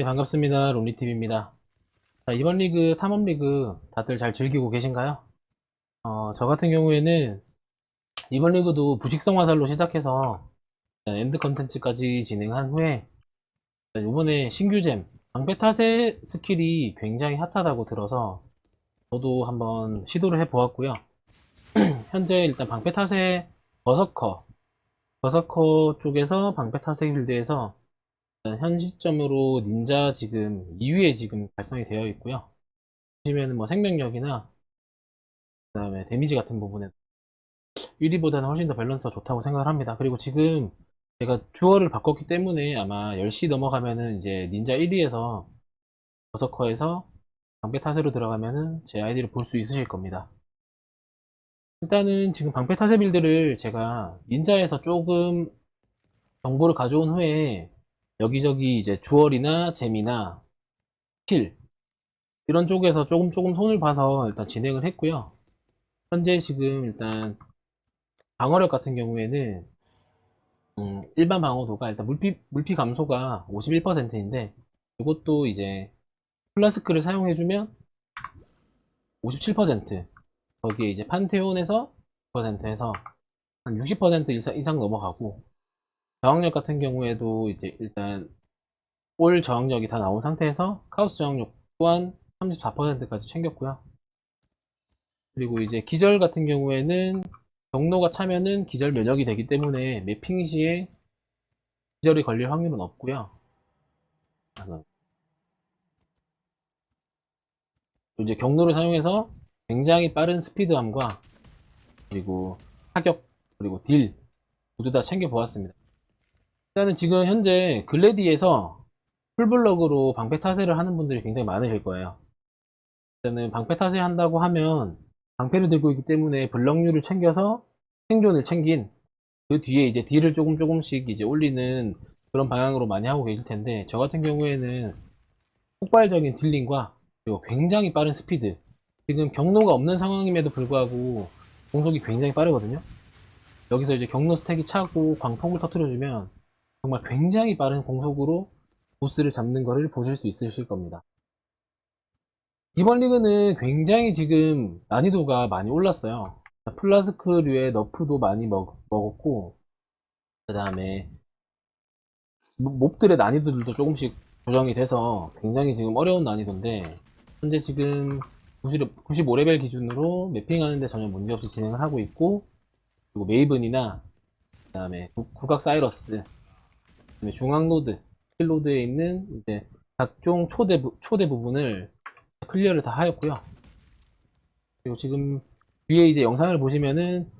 네, 반갑습니다. 론리TV입니다. 자, 이번 리그, 탐험 리그 다들 잘 즐기고 계신가요? 어, 저 같은 경우에는 이번 리그도 부식성 화살로 시작해서 엔드 컨텐츠까지 진행한 후에 이번에 신규잼, 방패 탓의 스킬이 굉장히 핫하다고 들어서 저도 한번 시도를 해보았고요. 현재 일단 방패 탓의 버서커, 버서커 쪽에서 방패 탓의 빌드에서 현 시점으로 닌자 지금 2위에 지금 발송이 되어 있고요. 보시면은 뭐 생명력이나 그다음에 데미지 같은 부분에 1위보다는 훨씬 더 밸런스가 좋다고 생각을 합니다. 그리고 지금 제가 듀얼을 바꿨기 때문에 아마 10시 넘어가면은 이제 닌자 1위에서 버서커에서 방패 타세로 들어가면은 제 아이디를 볼 수 있으실 겁니다. 일단은 지금 방패 타세 빌드를 제가 닌자에서 조금 정보를 가져온 후에 여기저기 이제 주얼이나 잼이나 킬 이런 쪽에서 조금 조금 손을 봐서 일단 진행을 했고요. 현재 지금 일단 방어력 같은 경우에는 음, 일반 방어도가 일단 물피 물피 감소가 51%인데 이것도 이제 플라스크를 사용해주면 57% 거기에 이제 판테온에서 10%에서 한 60% 이상, 이상 넘어가고 저항력 같은 경우에도 이제 일단 올 저항력이 다 나온 상태에서 카우스 저항력 또한 34%까지 챙겼고요. 그리고 이제 기절 같은 경우에는 경로가 차면은 기절 면역이 되기 때문에 매핑 시에 기절이 걸릴 확률은 없고요. 아, 이제 경로를 사용해서 굉장히 빠른 스피드함과 그리고 타격 그리고 딜 모두 다 챙겨 보았습니다. 일단은 지금 현재 글래디에서 풀블럭으로 방패 타세를 하는 분들이 굉장히 많으실 거예요. 일단은 방패 타세 한다고 하면 방패를 들고 있기 때문에 블럭률을 챙겨서 생존을 챙긴 그 뒤에 이제 딜을 조금 조금씩 이제 올리는 그런 방향으로 많이 하고 계실 텐데 저 같은 경우에는 폭발적인 딜링과 그리고 굉장히 빠른 스피드 지금 경로가 없는 상황임에도 불구하고 공속이 굉장히 빠르거든요 여기서 이제 경로 스택이 차고 광폭을 터트려주면 정말 굉장히 빠른 공속으로 보스를 잡는 것을 보실 수 있으실 겁니다. 이번 리그는 굉장히 지금 난이도가 많이 올랐어요. 플라스크류의 너프도 많이 먹, 먹었고, 그 다음에 몹들의 난이도들도 조금씩 조정이 돼서 굉장히 지금 어려운 난이도인데, 현재 지금 95레벨 기준으로 매핑하는데 전혀 문제없이 진행을 하고 있고, 그리고 메이븐이나, 그 다음에 국악 사이러스, 중앙 노드, 킬로드에 있는 이제 각종 초대 부, 초대 부분을 클리어를 다 하였고요. 그리고 지금 뒤에 이제 영상을 보시면은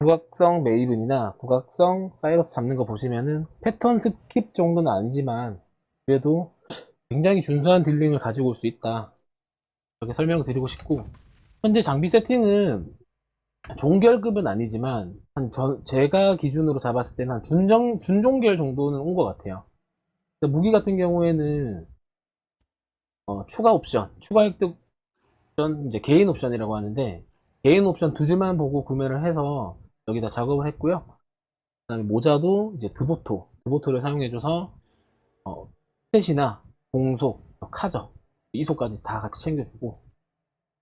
국악성 메이븐이나 국악성 사이러스 잡는 거 보시면은 패턴 스킵 정도는 아니지만 그래도 굉장히 준수한 딜링을 가지고 올 수 있다. 이렇게 설명을 드리고 싶고 현재 장비 세팅은 종결급은 아니지만 한 저, 제가 기준으로 잡았을 때는 한 준정 준종결 정도는 온 것 같아요. 무기 같은 경우에는 어, 추가 옵션, 추가 획득 옵션, 이제 개인 옵션이라고 하는데 개인 옵션 두 줄만 보고 구매를 해서 여기다 작업을 했고요. 그다음에 모자도 이제 드보토, 드보토를 사용해줘서 어, 스탯이나 공속, 카저, 이속까지 다 같이 챙겨주고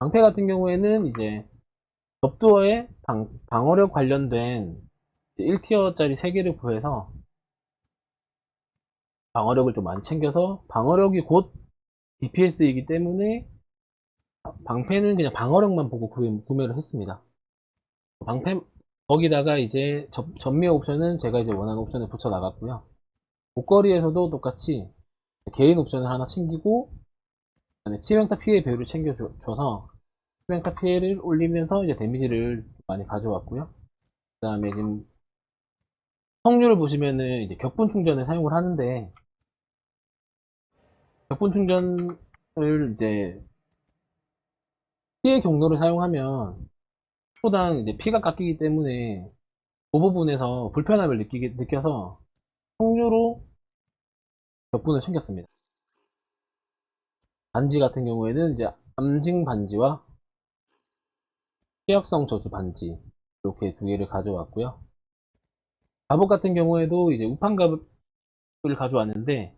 방패 같은 경우에는 이제 접두어에 방, 방어력 관련된 1티어짜리 3개를 구해서 방어력을 좀 많이 챙겨서 방어력이 곧 DPS이기 때문에 방패는 그냥 방어력만 보고 구매, 를 했습니다. 방패 거기다가 이제 접, 전매 옵션은 제가 이제 원하는 옵션을 붙여 나갔고요. 목걸이에서도 똑같이 개인 옵션을 하나 챙기고 그다음에 치명타 피해 배율을 챙겨줘서 치명타 피해를 올리면서 이제 데미지를 많이 가져왔고요. 그 다음에 지금 성률을 보시면은 이제 격분 충전을 사용을 하는데 격분 충전을 이제 피해 경로를 사용하면 초당 이제 피가 깎이기 때문에 그 부분에서 불편함을 느끼게, 느껴서 성류로 격분을 챙겼습니다. 반지 같은 경우에는 이제 암징 반지와 취약성 저주 반지 이렇게 두 개를 가져왔고요. 갑옷 같은 경우에도 이제 우판 갑을 가져왔는데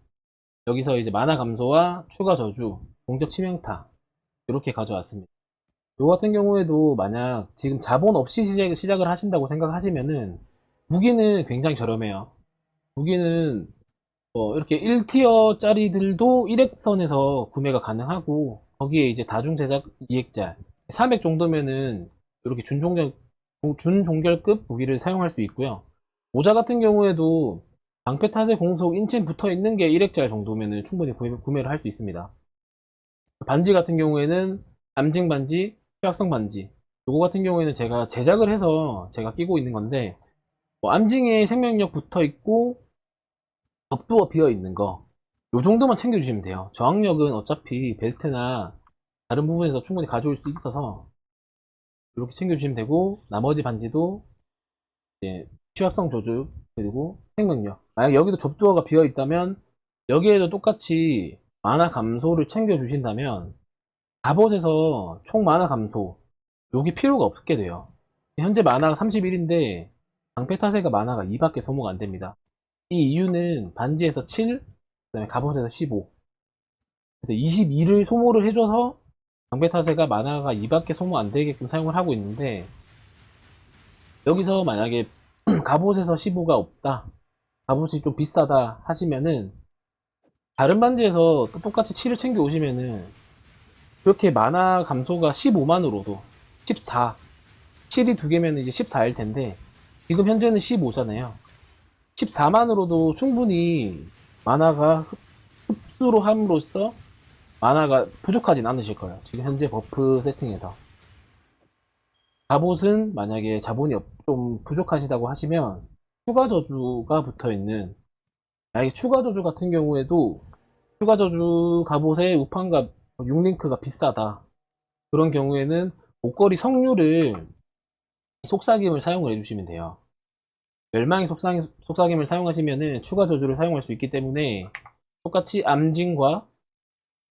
여기서 이제 만화 감소와 추가 저주, 공격 치명타 이렇게 가져왔습니다. 요 같은 경우에도 만약 지금 자본 없이 시작, 시작을 하신다고 생각하시면은 무기는 굉장히 저렴해요. 무기는 뭐 이렇게 1티어 짜리들도 1액선에서 구매가 가능하고 거기에 이제 다중 제작 2액자 3액 정도면은 이렇게 준종결 준종결급 무기를 사용할 수 있고요. 모자 같은 경우에도 방패 탓에 공속 인칭 붙어 있는 게 1액자 정도면은 충분히 구매, 구매를 할 수 있습니다. 반지 같은 경우에는 암징 반지, 취약성 반지. 요거 같은 경우에는 제가 제작을 해서 제가 끼고 있는 건데 뭐 암징에 생명력 붙어 있고 접두어 비어 있는 거. 요 정도만 챙겨주시면 돼요. 저항력은 어차피 벨트나 다른 부분에서 충분히 가져올 수 있어서 이렇게 챙겨주시면 되고 나머지 반지도 이제 취약성 조주 그리고 생명력. 만약 여기도 접두어가 비어 있다면 여기에도 똑같이 만화 감소를 챙겨 주신다면 갑옷에서 총 만화 감소 요게 필요가 없게 돼요. 현재 만화가 31인데 방패 타세가 만화가 2밖에 소모가 안 됩니다. 이 이유는 반지에서 7, 그다음에 갑옷에서 15. 그래서 22를 소모를 해줘서 방패 타세가 만화가 2밖에 소모 안 되게끔 사용을 하고 있는데 여기서 만약에 갑옷에서 15가 없다. 갑옷이 좀 비싸다 하시면은 다른 반지에서 또 똑같이 7을 챙겨 오시면은 그렇게 만화 감소가 15만으로도 14 7이 두 개면 이제 14일 텐데 지금 현재는 15잖아요 14만으로도 충분히 만화가 흡- 흡수로 함으로써 만화가 부족하진 않으실 거예요 지금 현재 버프 세팅에서 갑옷은 만약에 자본이 없- 좀 부족하시다고 하시면 추가 저주가 붙어 있는 만약에 추가 저주 같은 경우에도 추가 저주 갑옷의 우판과 6링크가 비싸다. 그런 경우에는 목걸이 성류를 속삭임을 사용을 해주시면 돼요. 멸망의 속삭임, 속삭임을 사용하시면은 추가 저주를 사용할 수 있기 때문에 똑같이 암징과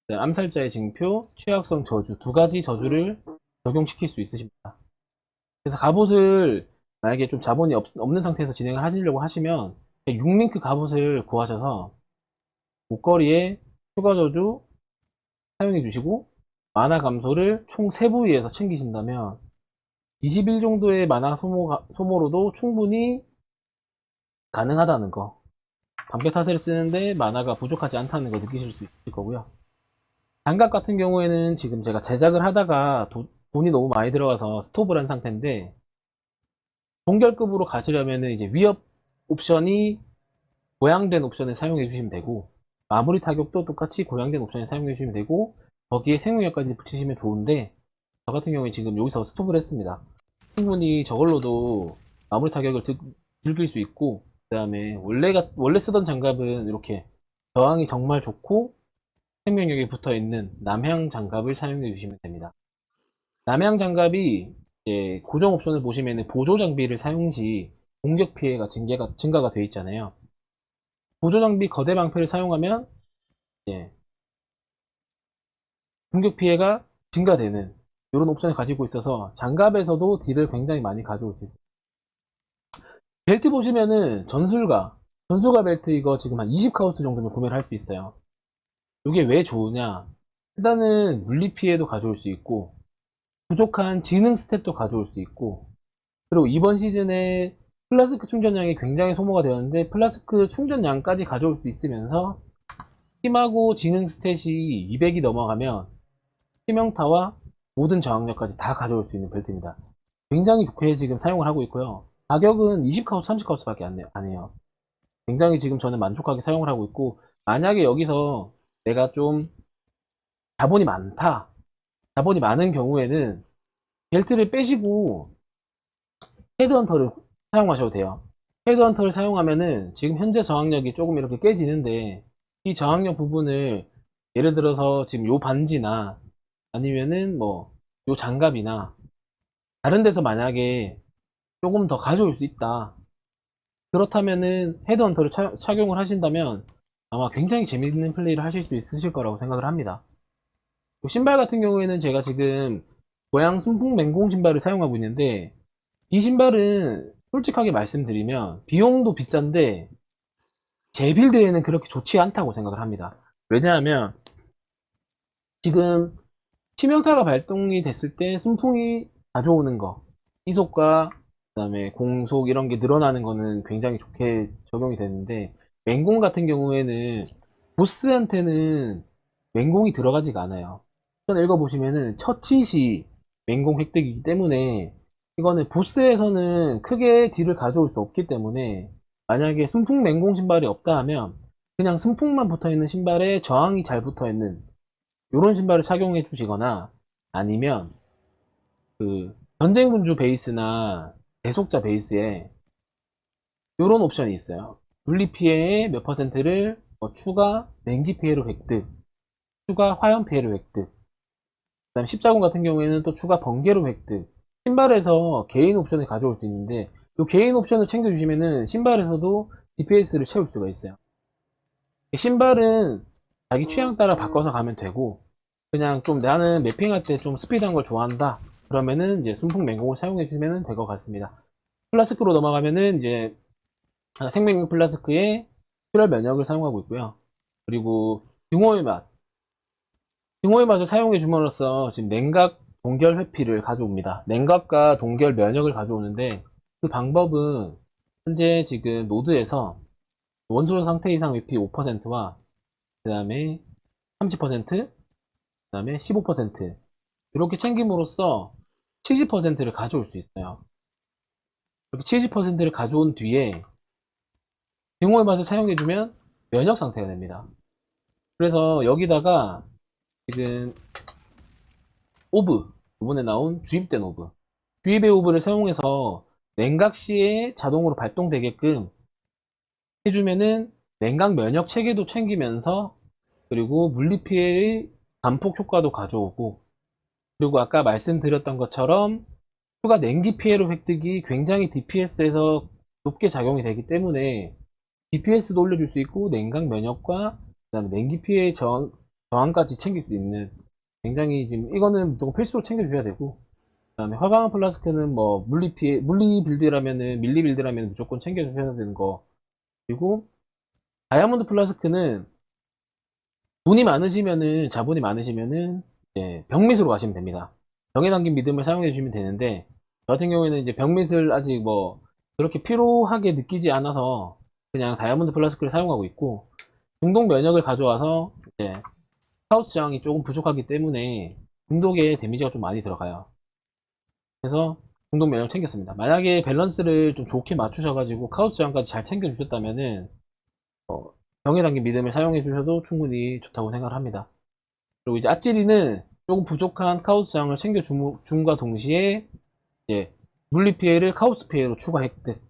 암살자의 징표, 취약성 저주 두 가지 저주를 적용시킬 수 있으십니다. 그래서 갑옷을 만약에 좀 자본이 없, 는 상태에서 진행을 하시려고 하시면 6링크 갑옷을 구하셔서 목걸이에 추가 저주 사용해 주시고 만화 감소를 총 3부위에서 챙기신다면 20일 정도의 만화 소모가, 소모로도 충분히 가능하다는 거 방패 타세를 쓰는데 만화가 부족하지 않다는 거 느끼실 수 있을 거고요 장갑 같은 경우에는 지금 제가 제작을 하다가 도- 돈이 너무 많이 들어가서 스톱을 한 상태인데 동결급으로 가시려면 이제 위협 옵션이 고양된 옵션을 사용해 주시면 되고 마무리 타격도 똑같이 고양된 옵션을 사용해 주시면 되고 거기에 생명력까지 붙이시면 좋은데 저 같은 경우에 지금 여기서 스톱을 했습니다. 충분히 저걸로도 마무리 타격을 드- 즐길 수 있고 그 다음에 원래가 원래 쓰던 장갑은 이렇게 저항이 정말 좋고 생명력이 붙어 있는 남향 장갑을 사용해 주시면 됩니다 남향 장갑이 고정 옵션을 보시면 보조 장비를 사용 시 공격 피해가 증가가, 증가가 되어 있잖아요 보조 장비 거대 방패를 사용하면 공격 피해가 증가되는 이런 옵션을 가지고 있어서 장갑에서도 딜을 굉장히 많이 가져올 수 있어요. 벨트 보시면은 전술가, 전술가 벨트 이거 지금 한 20카우스 정도면 구매를 할 수 있어요. 이게 왜 좋으냐? 일단은 물리 피해도 가져올 수 있고 부족한 지능 스탯도 가져올 수 있고 그리고 이번 시즌에 플라스크 충전량이 굉장히 소모가 되었는데 플라스크 충전량까지 가져올 수 있으면서 힘하고 지능 스탯이 200이 넘어가면 치명타와 모든 저항력까지 다 가져올 수 있는 벨트입니다. 굉장히 좋게 지금 사용을 하고 있고요. 가격은 20카우스, 30카우스밖에 안, 내- 안 해요. 굉장히 지금 저는 만족하게 사용을 하고 있고 만약에 여기서 내가 좀 자본이 많다. 자본이 많은 경우에는 벨트를 빼시고 헤드헌터를 사용하셔도 돼요. 헤드헌터를 사용하면은 지금 현재 저항력이 조금 이렇게 깨지는데 이 저항력 부분을 예를 들어서 지금 요 반지나 아니면은 뭐 요 장갑이나 다른 데서 만약에 조금 더 가져올 수 있다. 그렇다면은 헤드헌터를 차- 착용을 하신다면 아마 굉장히 재밌는 플레이를 하실 수 있으실 거라고 생각을 합니다. 요 신발 같은 경우에는 제가 지금 고양 순풍 맹공 신발을 사용하고 있는데 이 신발은 솔직하게 말씀드리면 비용도 비싼데 제 빌드에는 그렇게 좋지 않다고 생각을 합니다. 왜냐하면 지금 치명타가 발동이 됐을 때 순풍이 가져오는 거 이속과 그다음에 공속 이런 게 늘어나는 거는 굉장히 좋게 적용이 되는데 맹공 같은 경우에는 보스한테는 맹공이 들어가지가 않아요. 우선 읽어보시면은 첫 hit이 맹공 획득이기 때문에 이거는 보스에서는 크게 딜을 가져올 수 없기 때문에 만약에 순풍 맹공 신발이 없다 하면 그냥 순풍만 붙어 있는 신발에 저항이 잘 붙어 있는 이런 신발을 착용해 주시거나 아니면 그 전쟁군주 베이스나 대속자 베이스에 이런 옵션이 있어요. 분리 피해의 몇 퍼센트를 뭐 추가 냉기 피해로 획득, 추가 화염 피해로 획득, 그 다음 십자군 같은 경우에는 또 추가 번개로 획득. 신발에서 개인 옵션을 가져올 수 있는데 이 개인 옵션을 챙겨주시면은 신발에서도 DPS를 채울 수가 있어요. 신발은 자기 취향 따라 바꿔서 가면 되고 그냥 좀 나는 매핑할 때 좀 스피드한 걸 좋아한다. 그러면은 이제 순풍 맹공을 사용해 주면 될 것 같습니다. 플라스크로 넘어가면은 이제 생명력 플라스크에 출혈 면역을 사용하고 있고요. 그리고 증오의 맛. 증오의 맛을 사용해 줌으로써 지금 냉각 동결 회피를 가져옵니다. 냉각과 동결 면역을 가져오는데 그 방법은 현재 지금 노드에서 원소 상태 이상 회피 5%와 그 다음에 30%, 그 다음에 15% 이렇게 챙김으로써 70%를 가져올 수 있어요. 이렇게 70%를 가져온 뒤에 증오의 맛을 사용해주면 면역 상태가 됩니다. 그래서 여기다가 지금 오브 이번에 나온 주입된 오브 주입의 오브를 사용해서 냉각 시에 자동으로 발동되게끔 해주면은 냉각 면역 체계도 챙기면서 그리고 물리 피해의 감폭 효과도 가져오고 그리고 아까 말씀드렸던 것처럼 추가 냉기 피해로 획득이 굉장히 DPS에서 높게 작용이 되기 때문에 DPS도 올려줄 수 있고 냉각 면역과 그다음에 냉기 피해 저항, 저항까지 챙길 수 있는 굉장히 지금 이거는 무조건 필수로 챙겨주셔야 되고 그다음에 화강암 플라스크는 뭐 물리 피해 물리 빌드라면은 밀리 빌드라면 무조건 챙겨주셔야 되는 거 그리고 다이아몬드 플라스크는 돈이 많으시면은 자본이 많으시면은 이제 병밋으로 가시면 됩니다. 병에 담긴 믿음을 사용해 주시면 되는데 저 같은 경우에는 이제 병밋을 아직 뭐 그렇게 필요하게 느끼지 않아서 그냥 다이아몬드 플라스크를 사용하고 있고 중독 면역을 가져와서 이제 카우스 저항이 조금 부족하기 때문에 중독에 데미지가 좀 많이 들어가요. 그래서 중독 면역 챙겼습니다. 만약에 밸런스를 좀 좋게 맞추셔가지고 카우스 저항까지 잘 챙겨주셨다면은 어, 병에 담긴 믿음을 사용해 주셔도 충분히 좋다고 생각을 합니다. 그리고 이제 아찌리는 조금 부족한 카우스 저항을 챙겨줌과 동시에 이제 물리 피해를 카우스 피해로 추가 획득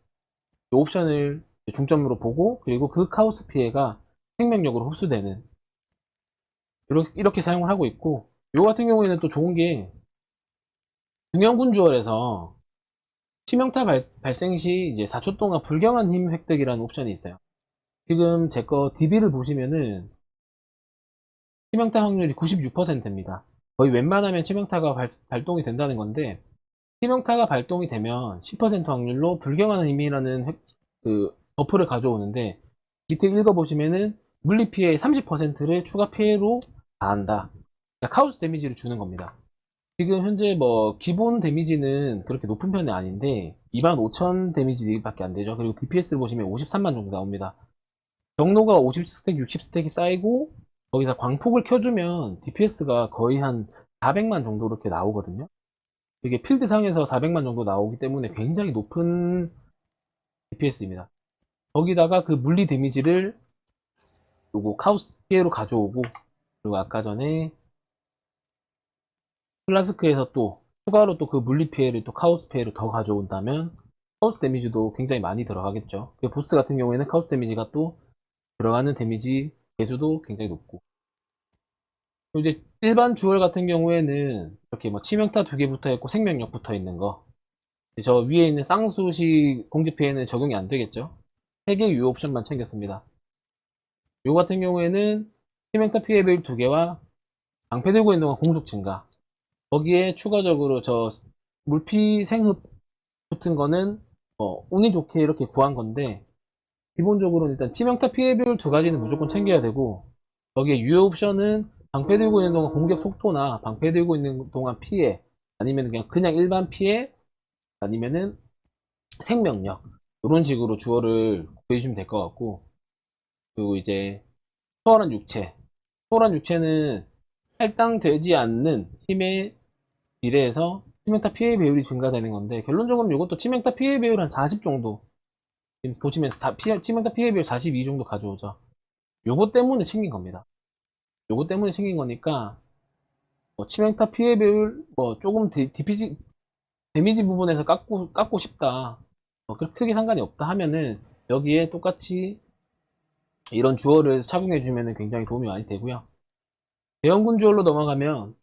이 옵션을 중점으로 보고 그리고 그 카우스 피해가 생명력으로 흡수되는 이렇게, 이렇게 사용을 하고 있고 요 같은 경우에는 또 좋은 게 중형군주얼에서 치명타 발, 발생 시 이제 4초 동안 불경한 힘 획득이라는 옵션이 있어요. 지금 제 거 DB를 보시면은 치명타 확률이 96%입니다. 거의 웬만하면 치명타가 발, 발동이 된다는 건데 치명타가 발동이 되면 10% 확률로 불경한 힘이라는 획, 그 버프를 가져오는데 밑에 읽어보시면은 물리 피해의 30%를 추가 피해로 가한다. 그러니까 카우스 데미지를 주는 겁니다. 지금 현재 뭐 기본 데미지는 그렇게 높은 편이 아닌데 25,000 데미지밖에 안 되죠. 그리고 DPS를 보시면 53만 정도 나옵니다. 경로가 50스택, 60스택이 쌓이고 거기서 광폭을 켜주면 DPS가 거의 한 400만 정도 이렇게 나오거든요. 이게 필드상에서 400만 정도 나오기 때문에 굉장히 높은 DPS입니다. 거기다가 그 물리 데미지를 요거 카우스 피해로 가져오고 그리고 아까 전에 플라스크에서 또 추가로 또 그 물리 피해를 또 카우스 피해를 더 가져온다면 카우스 데미지도 굉장히 많이 들어가겠죠. 그 보스 같은 경우에는 카우스 데미지가 또 들어가는 데미지 개수도 굉장히 높고 이제 일반 주얼 같은 경우에는 이렇게 뭐 치명타 두 개 붙어 있고 생명력 붙어 있는 거. 저 위에 있는 쌍수시 공지 피해는 적용이 안 되겠죠. 세개 유효 옵션만 챙겼습니다. 요 같은 경우에는 치명타 피해 비율 두 개와 방패 들고 있는 동안 공속 증가. 거기에 추가적으로 저 물피 생흡 붙은 거는 뭐 운이 좋게 이렇게 구한 건데 기본적으로는 일단 치명타 피해 비율 두 가지는 무조건 챙겨야 되고 거기에 유효 옵션은 방패 들고 있는 동안 공격 속도나 방패 들고 있는 동안 피해 아니면 그냥 그냥 일반 피해 아니면은 생명력 이런 식으로 주어를 구해주시면 될 것 같고 그리고 이제 초월한 육체. 초월한 육체는 할당되지 않는 힘에 비례해서 치명타 피해 배율이 증가되는 건데 결론적으로 이것도 치명타 피해 배율 한 40 정도. 지금 보시면 다 치명타 피해 배율 42 정도 가져오죠. 요거 때문에 챙긴 겁니다. 요거 때문에 챙긴 거니까 뭐 치명타 피해 배율 뭐 조금 디, 디피지 데미지 부분에서 깎고 깎고 싶다 뭐 그렇게 크게 상관이 없다 하면은 여기에 똑같이 이런 주어를 착용해 주면은 굉장히 도움이 많이 되고요. 대형군 주얼로 넘어가면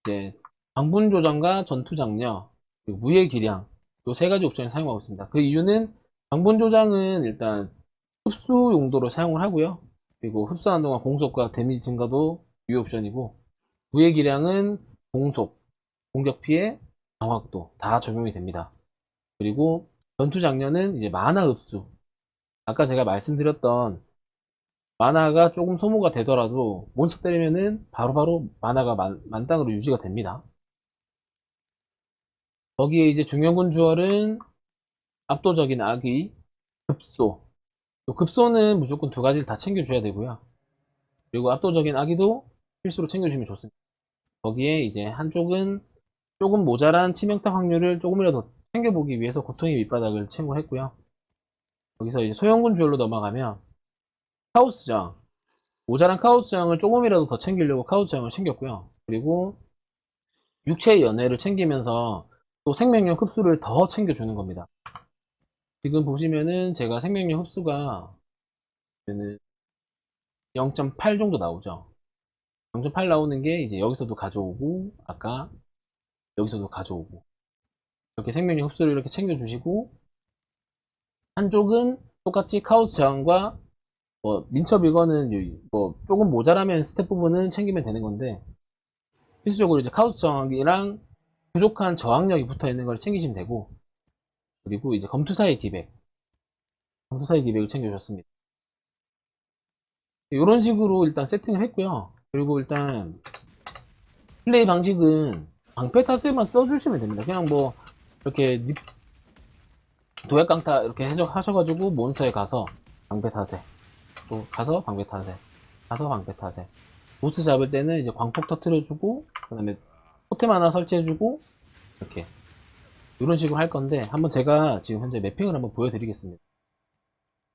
이제 방분 조정과 전투 장려 무예 기량 요세 가지 옵션을 사용하고 있습니다. 그 이유는 방분 조장은 일단 흡수 용도로 사용을 하고요. 그리고 흡수하는 동안 공속과 데미지 증가도 유효 옵션이고 무예 기량은 공속, 공격 피해, 정확도 다 적용이 됩니다. 그리고 전투 장려는 이제 만화 흡수. 아까 제가 말씀드렸던 만화가 조금 소모가 되더라도 몬스터 때리면은 바로바로 만화가 만, 만땅으로 유지가 됩니다. 거기에 이제 중형군 주얼은 압도적인 악의, 급소. 요 급소는 무조건 두 가지를 다 챙겨줘야 되고요. 그리고 압도적인 악의도 필수로 챙겨주시면 좋습니다. 거기에 이제 한쪽은 조금 모자란 치명타 확률을 조금이라도 챙겨보기 위해서 고통의 밑바닥을 채용했고요. 여기서 이제 소형군 주얼로 넘어가면 카오스장 모자란 카오스장을 조금이라도 더 챙기려고 카오스장을 챙겼고요. 그리고 육체의 연애를 챙기면서 또 생명력 흡수를 더 챙겨주는 겁니다. 지금 보시면은 제가 생명력 흡수가 0.8 정도 나오죠. 0.8 나오는 게 이제 여기서도 가져오고 아까 여기서도 가져오고 이렇게 생명력 흡수를 이렇게 챙겨주시고 한쪽은 똑같이 카오스 저항과 뭐 민첩 이거는 요- 뭐 조금 모자라면 스텝 부분은 챙기면 되는 건데 필수적으로 이제 카오스 저항이랑 부족한 저항력이 붙어 있는 걸 챙기시면 되고 그리고 이제 검투사의 기백 검투사의 기백을 챙겨줬습니다 이런 식으로 일단 세팅을 했고요 그리고 일단 플레이 방식은 방패 탓에만 써주시면 됩니다. 그냥 뭐 이렇게 립- 도약 강타 이렇게 해적 하셔가지고 몬스터에 가서 방패 탓에 또 가서 방패 탓에 가서 방패 탓에 보스 잡을 때는 이제 광폭 터트려주고 그 다음에 토템 하나 설치해주고 이렇게 이런 식으로 할 건데 한번 제가 지금 현재 매핑을 한번 보여드리겠습니다.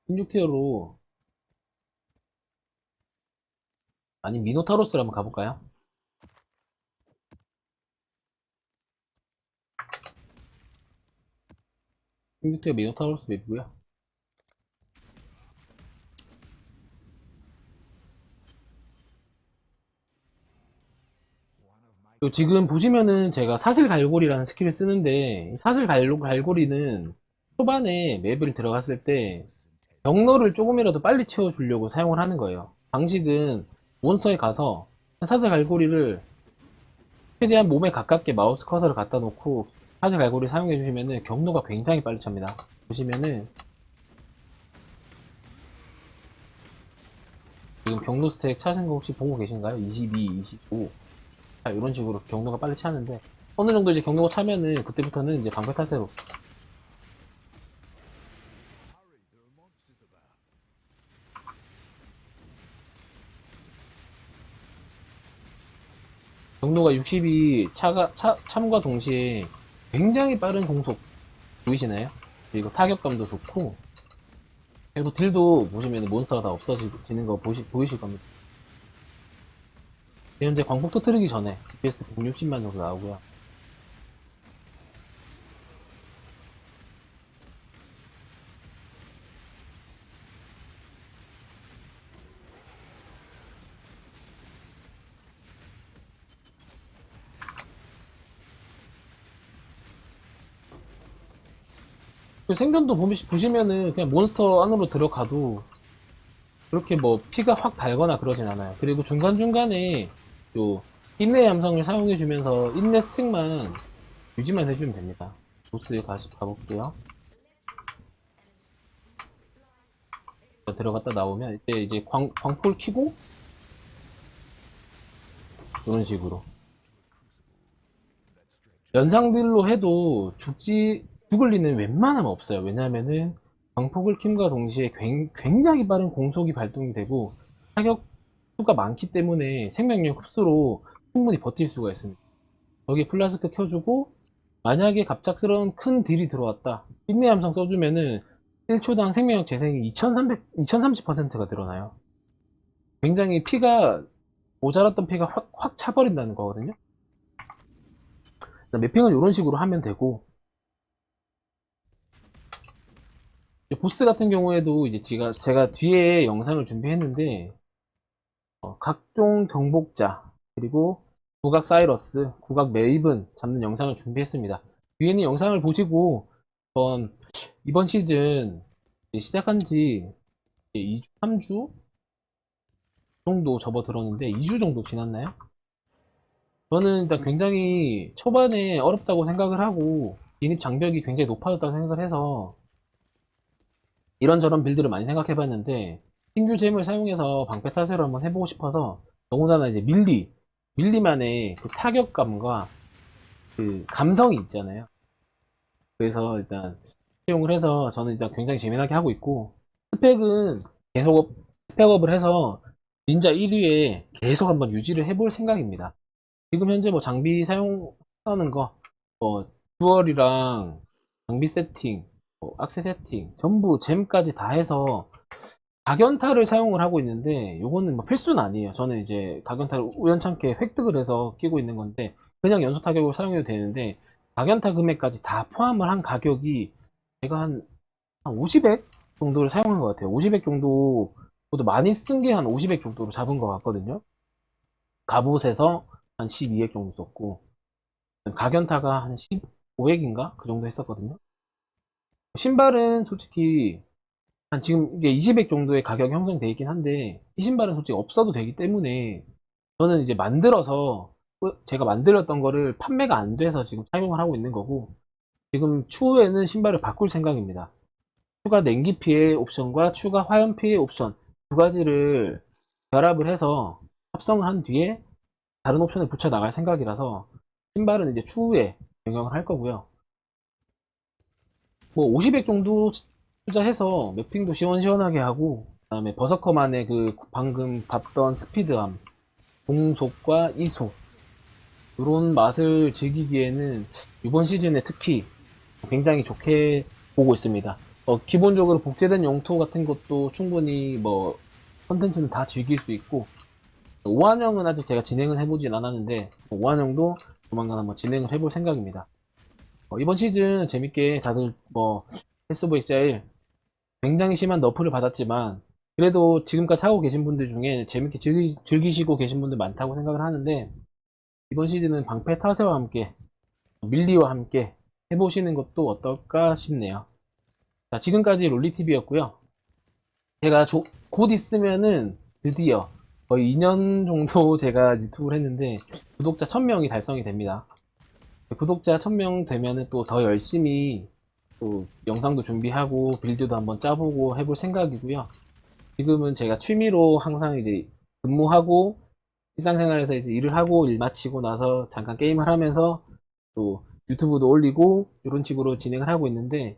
16티어로 아니 미노타로스를 한번 가볼까요? 컴퓨터의 미노타우로스. 그리고 지금 보시면은 제가 사슬 갈고리라는 스킬을 쓰는데 사슬 갈- 갈고리는 초반에 맵을 들어갔을 때 경로를 조금이라도 빨리 채워주려고 사용을 하는 거예요. 방식은 몬스터에 가서 사슬 갈고리를 최대한 몸에 가깝게 마우스 커서를 갖다 놓고 사슬 갈고리 사용해 주시면은 경로가 굉장히 빨리 찹니다. 보시면은 지금 경로 스택 찾은 거 혹시 보고 계신가요? 22, 25 자, 이런 식으로 경로가 빨리 차는데 어느 정도 이제 경로가 차면은 그때부터는 이제 방패 타세로 경로가 60이 차가 차, 참과 동시에 굉장히 빠른 공속 보이시나요? 그리고 타격감도 좋고 그리고 딜도 보시면 몬스터가 다 없어지는 거 보시, 보이실 겁니다. 현재 광폭 터트리기 전에 DPS 160만 정도 나오고요. 그 생존도 보시- 보시면은 그냥 몬스터 안으로 들어가도 그렇게 뭐 피가 확 달거나 그러진 않아요. 그리고 중간중간에 요 인내 함성을 사용해주면서 인내 스택만 유지만 해주면 됩니다. 보스에 가, 가볼게요. 들어갔다 나오면 이때 이제 광, 광폴 키고 이런 식으로. 연상들로 해도 죽지, 죽을 리는 웬만하면 없어요. 왜냐면은 광폭을 킴과 동시에 굉- 굉장히 빠른 공속이 발동이 되고 타격 수가 많기 때문에 생명력 흡수로 충분히 버틸 수가 있습니다. 여기 플라스크 켜주고 만약에 갑작스러운 큰 딜이 들어왔다. 인내 함성 써주면은 1초당 생명력 재생이 2300, 2030%가 늘어나요. 굉장히 피가 모자랐던 피가 확, 확 차버린다는 거거든요. 매핑은 이런 식으로 하면 되고 이제 보스 같은 경우에도 이제 제가, 제가 뒤에 영상을 준비했는데 어, 각종 경복자 그리고 국악 사이러스, 국악 메이븐 잡는 영상을 준비했습니다. 뒤에는 영상을 보시고 한번 이번 시즌 시작한 지 2주, 3주 정도 접어들었는데 2주 정도 지났나요? 저는 일단 굉장히 초반에 어렵다고 생각을 하고 진입 장벽이 굉장히 높아졌다고 생각을 해서 이런저런 빌드를 많이 생각해 봤는데 신규 잼을 사용해서 방패 타세를 한번 해보고 싶어서 더군다나 이제 밀리 밀리만의 그 타격감과 그 감성이 있잖아요. 그래서 일단 사용을 해서 저는 일단 굉장히 재미나게 하고 있고 스펙은 계속 업- 스펙업을 해서 닌자 1위에 계속 한번 유지를 해볼 생각입니다. 지금 현재 뭐 장비 사용하는 거, 뭐, 듀얼이랑 장비 세팅, 뭐 악세 세팅, 전부 잼까지 다 해서 각연타를 사용을 하고 있는데, 요거는 뭐 필수는 아니에요. 저는 이제 각연타를 우연찮게 획득을 해서 끼고 있는 건데, 그냥 연소 타격으로 사용해도 되는데, 각연타 금액까지 다 포함을 한 가격이 제가 한, 한 50액 정도를 사용한 것 같아요. 50액 정도, 저도 많이 쓴 게 한 50액 정도로 잡은 것 같거든요. 갑옷에서 한 12액 정도 썼고 가견타가 한 15액인가 그 정도 했었거든요 신발은 솔직히 한 지금 이게 20액 정도의 가격이 형성되어 있긴 한데 이 신발은 솔직히 없어도 되기 때문에 저는 이제 만들어서 제가 만들었던 거를 판매가 안 돼서 지금 사용을 하고 있는 거고 지금 추후에는 신발을 바꿀 생각입니다 추가 냉기 피해 옵션과 추가 화염 피해 옵션 두 가지를 결합을 해서 합성을 한 뒤에 다른 옵션을 붙여 나갈 생각이라서 신발은 이제 추후에 변경을 할 거고요. 뭐 50액 정도 투자해서 매핑도 시원시원하게 하고 그다음에 버서커만의 그 방금 봤던 스피드함, 공속과 이속 이런 맛을 즐기기에는 이번 시즌에 특히 굉장히 좋게 보고 있습니다. 어, 기본적으로 복제된 영토 같은 것도 충분히 뭐 컨텐츠는 다 즐길 수 있고 5환영은 아직 제가 진행을 해보진 않았는데 5환영도 조만간 한번 진행을 해볼 생각입니다. 어, 이번 시즌 재밌게 다들 뭐 엑자일 굉장히 심한 너프를 받았지만 그래도 지금까지 하고 계신 분들 중에 재밌게 즐기, 즐기 시고 계신 분들 많다고 생각을 하는데 이번 시즌은 방패 타세와 함께 밀리와 함께 해보시는 것도 어떨까 싶네요. 자, 지금까지 롤리TV였고요. 제가 조- 곧 있으면은 드디어 거의 2년 정도 제가 유튜브를 했는데 구독자 1000명이 달성이 됩니다. 구독자 1000명 되면은 또더 열심히 또 영상도 준비하고 빌드도 한번 짜보고 해볼 생각이고요. 지금은 제가 취미로 항상 이제 근무하고 일상생활에서 이제 일을 하고 일 마치고 나서 잠깐 게임을 하면서 또 유튜브도 올리고 이런 식으로 진행을 하고 있는데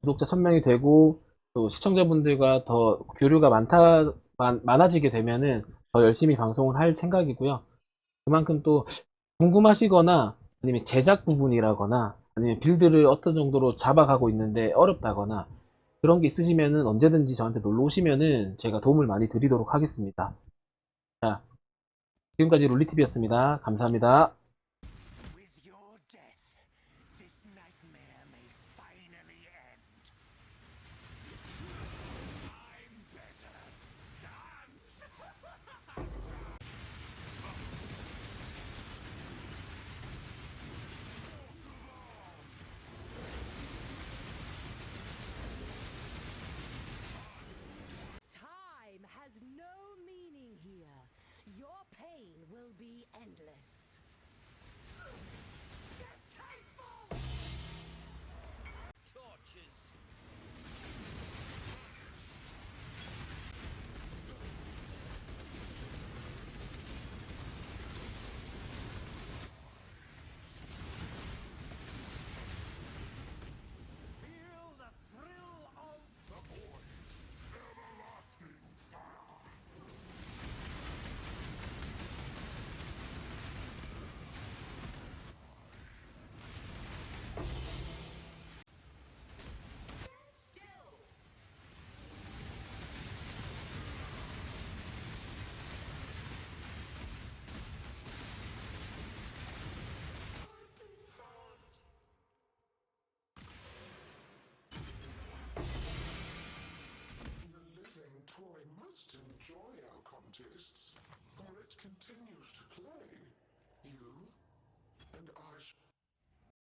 구독자 1000명이 되고 또 시청자분들과 더 교류가 많다 많, 많아지게 되면은 더 열심히 방송을 할 생각이고요. 그만큼 또 궁금하시거나 아니면 제작 부분이라거나 아니면 빌드를 어떤 정도로 잡아가고 있는데 어렵다거나 그런 게 있으시면은 언제든지 저한테 놀러 오시면은 제가 도움을 많이 드리도록 하겠습니다. 자, 지금까지 롤리TV였습니다. 감사합니다.